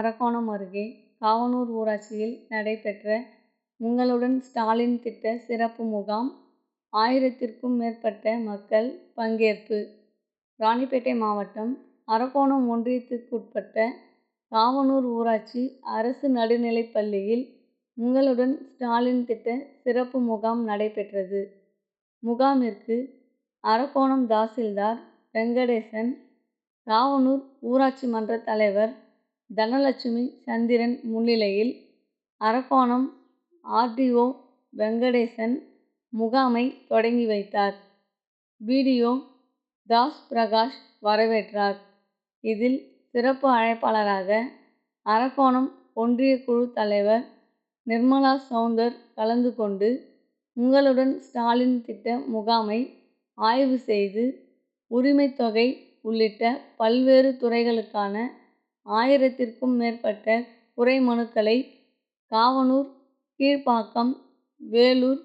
அரக்கோணம் அருகே காவனூர் ஊராட்சியில் நடைபெற்ற உங்களுடன் ஸ்டாலின் திட்ட சிறப்பு முகாம் ஆயிரத்திற்கும் மேற்பட்ட மக்கள் பங்கேற்பு ராணிப்பேட்டை மாவட்டம் அரக்கோணம் ஒன்றியத்திற்குட்பட்ட காவனூர் ஊராட்சி அரசு நடுநிலைப்பள்ளியில் உங்களுடன் ஸ்டாலின் திட்ட சிறப்பு முகாம் நடைபெற்றது. முகாமிற்கு அரக்கோணம் தாசில்தார் வெங்கடேசன், காவனூர் ஊராட்சி மன்ற தலைவர் தனலட்சுமி சந்திரன் முன்னிலையில் அரக்கோணம் ஆர்டிஓ வெங்கடேசன் முகாமை தொடங்கி வைத்தார். பிடிஓ தாஸ் பிரகாஷ் வரவேற்றார். இதில் சிறப்பு அழைப்பாளராக அரக்கோணம் ஒன்றியக்குழு தலைவர் நிர்மலா சவுந்தர் கலந்து கொண்டு உங்களுடன் ஸ்டாலின் திட்ட முகாமை ஆய்வு செய்து உரிமத்தொகை உள்ளிட்ட பல்வேறு துறைகளுக்கான ஆயிரத்திற்கும் மேற்பட்ட குறை மனுக்களை காவனூர், கீழ்ப்பாக்கம், வேலூர்,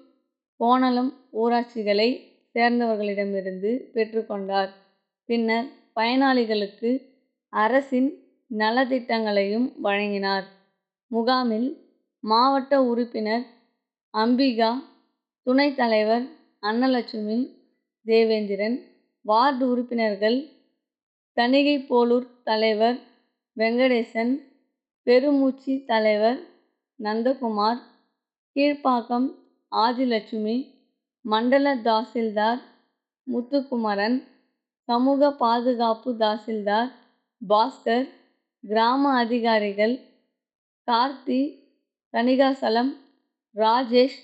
கோணலம் ஊராட்சிகளை சேர்ந்தவர்களிடமிருந்து பெற்றுக்கொண்டார் பின்னர் பயனாளிகளுக்கு அரசின் நலத்திட்டங்களையும் வழங்கினார். முகாமில் மாவட்ட உறுப்பினர் அம்பிகா, துணைத் தலைவர் அன்னலட்சுமி, தேவேந்திரன், வார்டு உறுப்பினர்கள் தணிகை போலூர் தலைவர் வெங்கடேசன், பெருமூச்சி தலைவர் நந்தகுமார், கீழ்ப்பாக்கம் ஆதிலட்சுமி, மண்டல தாசில்தார் முத்துக்குமரன், சமூக பாதுகாப்பு தாசில்தார் பாஸ்கர், கிராம அதிகாரிகள் கார்த்தி, கணிகாசலம் ராஜேஷ்,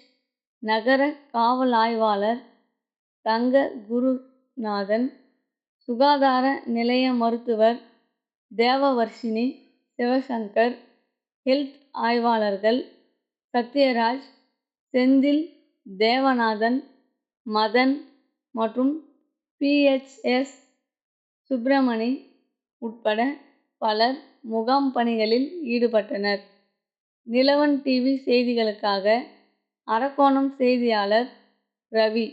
நகர காவல் ஆய்வாளர் தங்ககுருநாதன், சுகாதார நிலைய மருத்துவர் தேவவர்ஷினி, சிவசங்கர், ஹெல்த் ஆய்வாளர்கள் சத்யராஜ், செந்தில், தேவநாதன், மதன் மற்றும் பிஹெச்எஸ் சுப்பிரமணி உட்பட பலர் முகாம் பணிகளில் ஈடுபட்டனர். நிலவன் டிவி செய்திகளுக்காக அரக்கோணம் செய்தியாளர் ரவி.